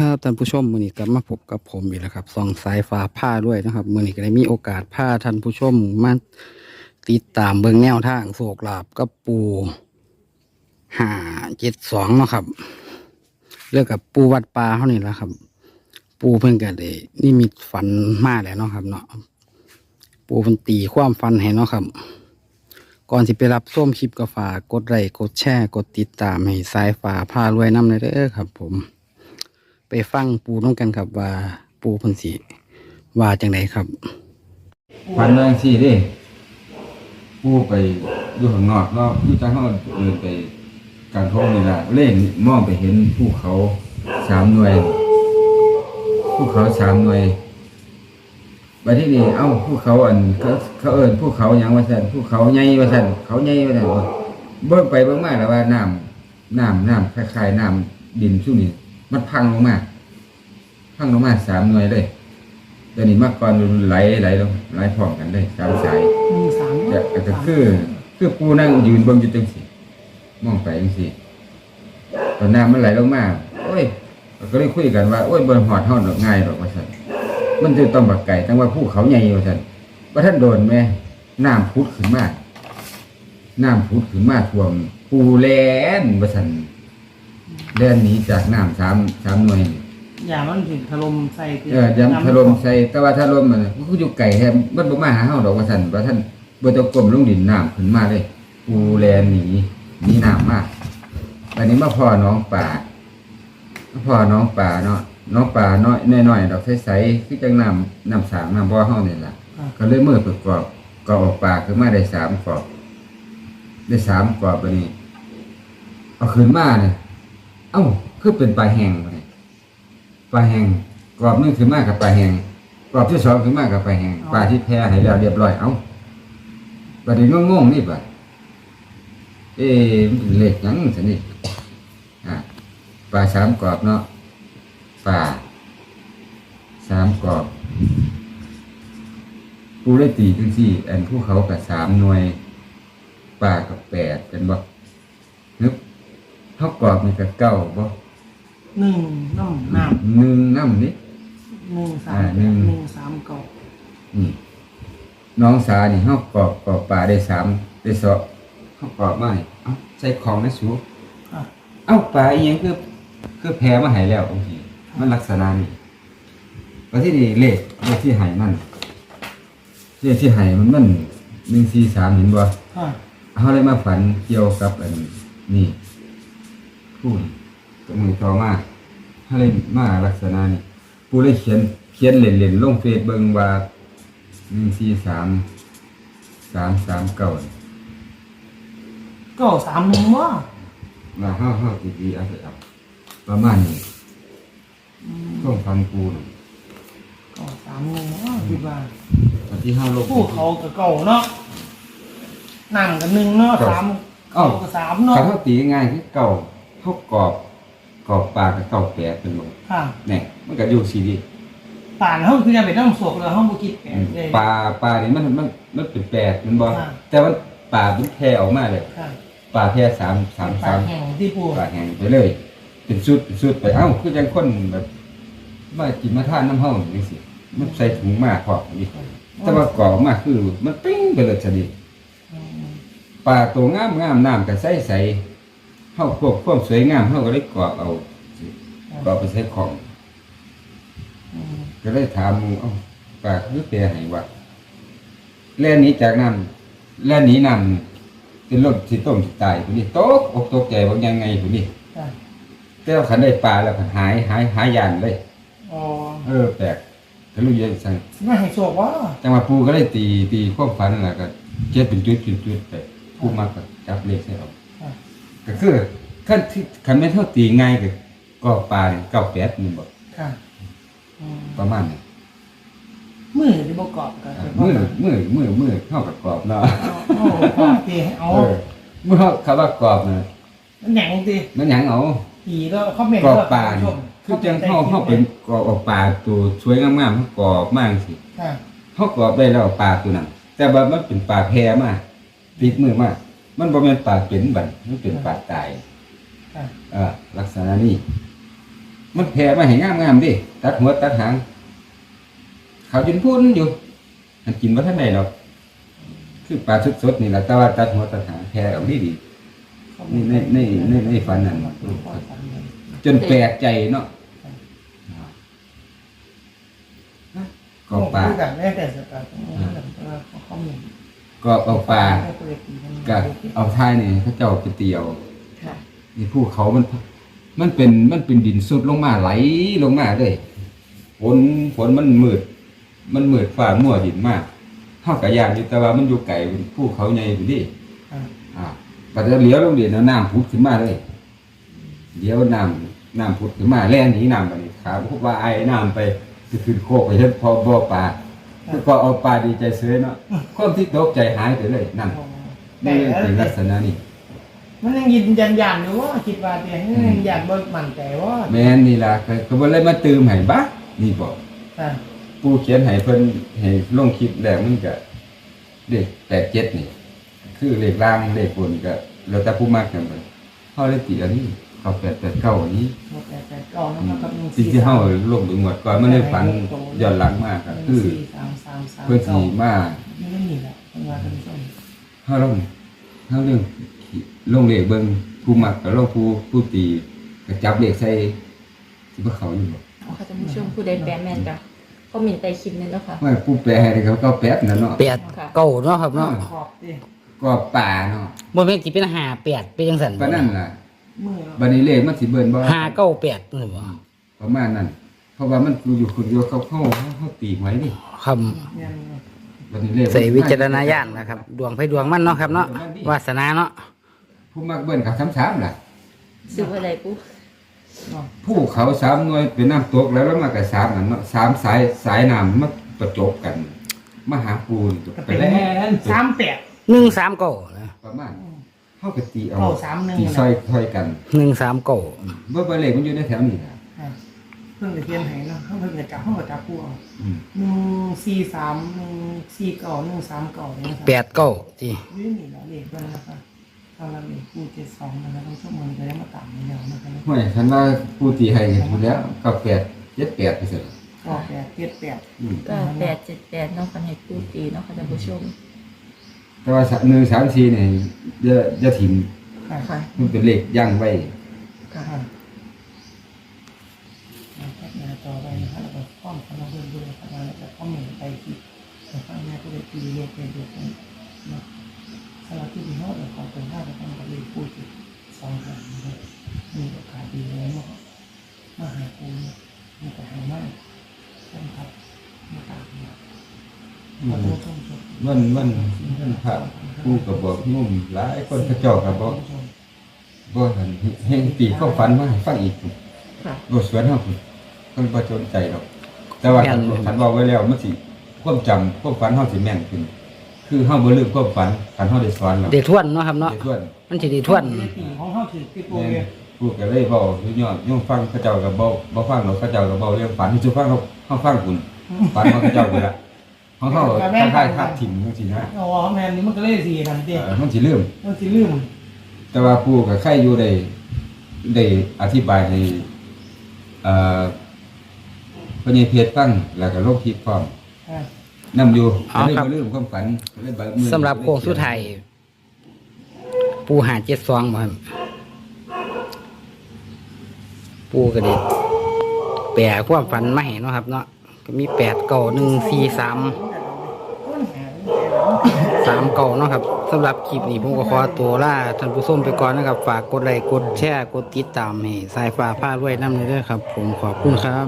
ครับท่านผู้ชมมือนี้กลับมาพบกับผมอีกแล้วครับส่องสายฟ้าผ้าด้วยนะครับมือนี้ก็ได้มีโอกาสผ้าท่านผู้ชมมาติดตามเบิ่งแนวทางโศกลาบกับปูห้าเจ็ดสองเนาะครับเรื่องกับปูวัดปลาเขานี่แหละครับ ปูเพิ่งกันเลยนี่มีฝันมากแล้วเนาะครับ เนาะปูเพิ่นตีความฝันให้เนาะครับ ก่อนที่ไปรับส้มคลิปกาฝากกดไลค์กดแชร์กดติดตามให้สายฟ้าผ้ารวยน้ำเลยเด้อครับ ผม ไปฟังปูน้องกันครับว่าปูเพันสีว่าจังไดครับฟันแรงสี่ดิผู้ไปอยู่ข้างนอกเนาะอยู่จังเขาเดินไปกลางท้องนี่ละเล่นมองไปเห็นภูเขาสามหน่วยภูเขาสามหน่วยบัดที่นี่เอ้าภูเขาอันเขาเขาเอิ้นภูเขาหยังว่าซั่นภูเขาใหญ่ว่าซั่นเขาใหญ่ว่าซั่นเบิ่งไปเบิ่งมาแล้วว่าน้ำน้ำน้ำคล้ายๆน้ำดินช่วงนี้ มันพังลงมา พังลงมาสามหน่วยเลยเดี๋ยวนี้มากก่อนไหลไหลลงไหลพร้อมกันได้สามสายหนึ่งสามจะก็คือคือปูนั่งยืนเบิ่งอยู่จังซี่มองไปจังซี่ตอนน้ำมันไหลลงมาโอ้ยก็เลยคุยกันว่าโอ้ยบ่หอดเฮาดอกง่ายดอกว่าซั่นมันจะต้องบักไก่ตั้งว่าภูเขาใหญ่ว่าซั่นว่าท่านโดนแม่น้ำพุดขึ้นมาน้ำพุดขึ้นมาท่วมปูแลนว่าซั่น แล่นหนีจากน้ำสามสามหน่วยนี่อย่ามันถึงถล่มใส่ที่เออยังถล่มใส่แต่ว่าถล่มมันก็อยู่ไก่แฮมมันบ่มาหาเฮาดอกว่าซั่นว่าท่านบ่ต้องกลมลงดินน้ำขึ้นมาเลยปูแลนหนีหนีน้ำมากอันนี้มาพ่อน้องป่ามาพ่อน้องป่าเนาะน้องป่าน้อยน้อยๆดอกใสๆคือจังน้ำน้ำสางน้ำบ่อเฮานี่ล่ะอะก็เลยมือประกอบก็ออกปากขึ้นมาได้สามกรอบได้สามกรอบอันนี้เอาขึ้นมาเนี่ย เอ้าคือเป็นปลาแห้งบัดนี้ปลาแห้งกรอบหนึงขึ้นมากับปลาแห้งกรอบที่สองขึ้นมากับปลาแห้งปลาที่แพ้ให้แล้วเรียบร้อยเอ้าบัดนี้งงๆนี่บัดเอ๊ะมันเป็นเลขหยังสินี่อะปลาสามกรอบเนาะปลาสามกรอบ ปูได้ตีจังสี่ อันผู้เขากับสามหน่วยป่ากับแปดเป็นบ่นึก เท่ากรอบนี่กับเก้าบ่หนึ่งน้ำน้หนึ่งน้ำนี่ำหนึ่งสามอ่าหนึ่ง หนึ่งสามเก่านี่น้องสานี่เฮากรอบกรอบป่าได้สามได้สองเฮากรอบมานี่เอ้าใส่ของในสูอะเอ้าป่าอีหยังคือคือแพ้มาใหายแล้วบางทีมันลักษณะนี้ว่าที่นี่เลขเลขที่ใหายมันเลขที่ใหายมันมันหนึ่งสี่สามเห็นบ่ อะเขาเลยมาฝันเกี่ยวกับอันนี่ พูดกับมือทอมาเขาเลยมาลักษณะนี้ปูเลยเขียนเขียนเล่นๆลงเฟซเบิงว่าหนึ่งสี่สามสามสามเก้าเก่าสามหนึ่งว่าว่าห้าห้าดีดีๆเอาไปเอาประมาณนี้ต้องฟังปูน่ะเก่าสามหนึ่งว่าคิดว่าวันที่ห้าลงผู้เขากับเก่าเนาะนั่งกันหนึ่งเนาะสามเขากับสามเนาะเขาตีง่ายคือเก่า เขากรอบกรอบปากกับเก่าแปดเป็นลงค่ะ เนี่ยมันก็อยู่ซีดีป่านเขาคือจะไปต้องสวกเลยเขาบุกิดแก่เลยปลาปลานี่มันมันมันเป็นแปดมันบออ่าแต่ว่าปลามันแพร่ออกมาเลยค่ะปลาแพร่สามสามป่าสามแห่งที่ปูปลาแห้งไปเลย เป็นสุดเป็นสุดไปเอ้าคือจังคนแบบมากินมาทานน้ำเฮาอย่างนี้สิมันใส่ถุงมากพอนี่แต่ว่ากรอบมากคือ มันปิ้งไปเลยชนิดอืมปลาตัวงามงามน้ำก็ใสใส เฮาพวกความสวยงามเฮาก็เลยกรอบเอากรอบไปใส่ของอืมก็เลยถามหมู่เอ้าปลาคือแปลให้ว่าแล่นหนี้จากน้ำแล่นหนี้น้ำเป็นรถสิต้มสิตายผู้นี้ตกอกตกใจว่ายังไงผู้นี้ค่ะแต่ว่าขันได้ปลาแล้วก็หายหายหายยานเลยอ๋อเออแปลกทะลุเยอะสั่งไม่ให้โชคว่าจังหวะปูก็เลยตีตีความฝันนั่นแหละก็เจ็ดเป็นจุดจุดจุดไปผู้มากก็จับเลขใส่เอาค่ะ ก็คือขั้นที่ขันไม่เท่าตีง่ายก็ก็ปลาเนี่ยเก้าแปดนี่บอกค่ะอืมประมาณนี้มือที่ประกอบกันอ่ามือมือมือมือเข้ากับกรอบเนาะโอ้กรอบตีเอาเออมือเขาเขาว่ากรอบเนี่ยมันแหน่งตีมันหยังเอา ผีแล้วเขาเมนกรอบปลาเนี่ยคือจังเข้าเข้าเป็นกรอบออกปลาตัวสวยงามๆเขากรอบมากสิค่ะ เขากรอบได้แล้วปลาตัวนั้นแต่ว่ามันเป็นปลาแพรมากติดมือมาก มันบ่แม่นปลาเป็นบัดมันเป็นปลาตายค่ะ เออลักษณะนี้ มันแผ่มาให้งามๆดิตัดหัวตัดหางเขาจนพุ่นอยู่มันกินว่าท่านใดหรอกคือปลาสดๆนี่แหละแต่ว่าตัดหัวตัดหางแผ่ออกดีดีนี่ในในในในฝันนั่นจนแปลกใจเนาะก็ปลาพูดกันแม่แต่สตาร์ทเขาเขามีก็เอาปลา ก็เอาท้ายนี่เขาเจ้าไปเตียวค่ะ นี่ภูเขามัน มันเป็นมันเป็นดินสุดลงมาไหลลงมาเลยฝนฝนมันมืด มันมืดฟ้ามั่วดินมากเท่ากับยากอยู่แต่ว่ามันอยู่ไกลภูเขาใหญ่อยู่ดิอ่าปัจจุบันเลี้ยวลงเดียนน้ำพุดขึ้นมาเลยเลี้ยวน้ำน้ำพุดขึ้นมาแล่นหนีน้ำไปนี่ขาพวกว่าไอ้น้ำไปจะขึ้นโคกไปเห็นพอบ่อปลาแล้วก็เอาปลาดีใจเสือเนาะคนที่ตกใจหายไปเลยนั่น นี่เป็นลักษณะนี้มันยังยินยันยันอยู่ว่าคิดว่าเตียงยังยันบ่มั่นใจว่าแม่นนี่ล่ะก็ก็บ่เลยมาตื่มให้บักนี่บอกผู้เขียนให้เพิ่นให้ลงคลิปแล้วมันก็เลขแปดเจ็ดนี่ คือเลขล่างเลขบนก็แล้วแต่ผู้มากกันไปเฮาเลยตีอันนี้เขาแปดแปดเก้าอันนี้ต่แต่ก่อนนะครับสิ่งที่เฮาลงไปหมดก่อนไมันได้ฝันย้อนหลังมากก็คือเพิ่อนสิมาไม่ได้มีแหละ เป็นว่าท่านผู้ชมเฮาลงเฮาเรื่องลงเลขเบิ่งผู้มักก็ลงผู้ผู้ตีก็จับเลขใส่สิบ่เขาอยู่บ่เอาค่ะท่านผู้ชมผู้ใดแปลแม่นจ้ะก็มีใต้คลิปนี้แล้วค่ะว่าผู้แปลให้เขาก็แปดนั่นเนาะแปดเก้าเนาะครับเนาะขอบดิก็ป่าเนาะบ่แม่นสิเป็นหาแปดเป็นจังซั่นปานนั้นล่ะมือบัดนี้เลขมันสิเบิ่นบ่หาเก้าแปดนี่บ่ประมาณนั้น เพราะว่ามันอยู่คนเดียวเขาเข้าเขาตีไว้ดิครับเนี่ย บัดนี้เลขใส่วิจารณญาณนะครับ ดวงไผดวงมันเนาะครับเนาะวาสนาเนาะผู้มักเบิ่นกับซ้ำๆล่ะซื้ออะไรปุ๊ผู้เขาสามหน่วยเป็นน้ำตกแล้วแล้วมากับสามอันเนาะสามสายสายน้ำมาประจบกันมาหาปูนก็ไปเป็นแล้วสามแปดหนึ่งสามเก้านะประมาณเฮาก็ตีเอาเก้าสามหนึ่งตีซอยซอยกันหนึ่งสามเก้าเบ่บ่เลขมันอยู่ในแถวนี้ล่ะเพิ่งจะเทียนไหเนาะเพิ่งจะจับเพิ่งจะจับพวกอืม หนึ่งสี่สามหนึ่งสี่เก้าหนึ่งสามเก้าเนี่ยแปดเก้าจีวิ่งหนีแล้วเลขด้วยนะครับตอนเราเลขคู่เจ็ดสองนะครับต้องชั่วโมงจะได้มาต่างกันยาวนะครับห้วยฉันว่าผู้ตีให้ถูกแล้วก็แปดเจ็ดแปดไปเสร็จก็แปดเจ็ดแปดอืมก็แปดเจ็ดแปดน้องกันให้ผู้ตีเนาะค่ะท่านผู้ชมแต่ว่าหนึ่งสามสี่เนี่ยอย่าอย่าถิ่มค่ะค่ะมันเป็นเลขย่างไว้ค่ะค่ะแคปหน้าจอไปนะครับแล้วก็ข้อมของเราเรื่อยๆนะครับแล้วก็คอมเมนต์ไปที่ ข้างหน้าก็เลยตีเลขเป็นเด็กนะสำหรับที่ดีเนาะเดี๋ยวขอเป็นห้าจะต้องกับเลขคู่ที่สองครั้งนะครับมีโอกาสดีเลยเนาะมาหาคูเนี่ยมีแต่หามากท่านครับมาตามเนี่ยขอโทษท่านผู้ชมวันวันวันพระผู้ก็บอกนุ่มหลายคนเขาเจ้าก็บอกบ่ทันเฮงตีเข้าฝันมาให้ฟังอีกค่ะบ่สวนเฮาพุ่นเพิ่นบ่สนใจหรอก แต่ว่าคันคันเว้าไว้แล้วมันสิ ความจำความฝันเฮาสิแม่นขึ้น คือเฮาบ่ลืมความฝันคันเฮาได้สอนแล้วเดทวนเนาะครับเนาะได้ทวน มันสิเดทวน ปีของเขาถือติดตัวแม่นเลยผู้ก็เลยเว้าอยู่ยอดโยมฟังเขาเจ้าก็บ่บ่ฟังหรอกเขาเจ้าก็เว้าเรื่องฝันให้ฟังเขาเฮาฟังพุ่นฝันของเขาเจ้าไปละของเฮาคล้ายๆคาดถิ่มจังซี่นะอ๋อแมนนี่มันก็เลยสีกันเด็เออมันสิลืมมันสิลืมแต่ว่าผู้กับใครอยู่ได้ได้อธิบายให้เอ่อพระเนเพชรฟังแล้วก็โลกทิพย์พร้อม อ่านํอยู่อ๋อก็เลยครับบ่ลืมความฝันก็เลยบ่มือสำหรับโค้งสุดท้ายปูหาเจ็ดสองบ่ครับปูก็ไดีแปลความฝันมาให้เนาะครับ เนาะก็มีแปดเก้าหนึ่งสี่สามสามเก่าเนาะครับสำหรับคลิปนี้ผมก็ขอตัวลาท่านผู้ชมไปก่อนนะครับ ฝากกดไลค์กดแชร์กดติดตามให้สายฟ้าผ้ารวยน้ำเลยเด้อครับ ผมขอบคุณครับ